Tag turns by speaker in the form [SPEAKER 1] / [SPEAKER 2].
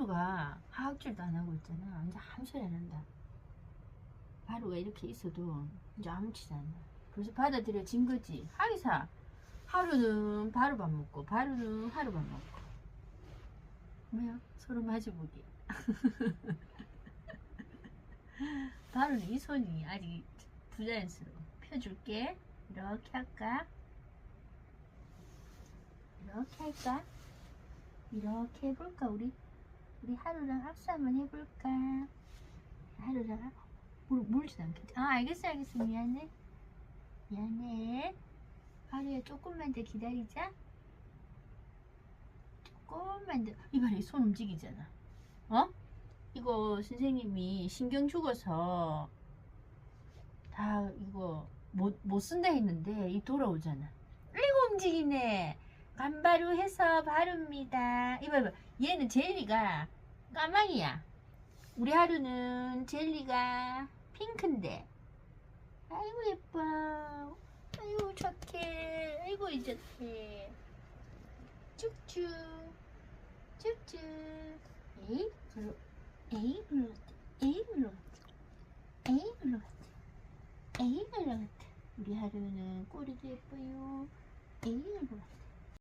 [SPEAKER 1] 하루가 하악질도 안 하고 있잖아. 이제 아무 소리 안 한다. 하루가 이렇게 있어도 이제 아무렇지도 않아. 벌써 받아들여진 거지. 하기사. 하루는 바로 밥 먹고, 바로는 하루 밥 먹고. 뭐야? 서로 마주보기. 바로는 이 손이 아직 부자연스러워. 펴줄게. 이렇게 할까? 이렇게 할까? 이렇게 해볼까 우리? 우리 하루랑 합수 한번 해볼까? 하루랑 합- 물, 물지 않겠지? 아 알겠어 알겠어. 미안해. 미안해. 하루야 조금만 더 기다리자. 조금만 더. 이봐라 이손 움직이잖아. 어? 이거 선생님이 신경 죽어서 다 이거 못, 못 쓴다 했는데 이 돌아오잖아. 아이고 움직이네 간바루 해서 바릅니다. 이봐 이봐. 얘는 젤리가 까망이야. 우리 하루는 젤리가 핑크인데. 아이고 예뻐. 아이고 착해 아이고 이제해 쭉쭉. 쭉쭉. 에이 별로 에이 같아 에이 같아. 에이 같아. 에이 같아. 우리 하루는 꼬리도 예뻐요. 에이 같아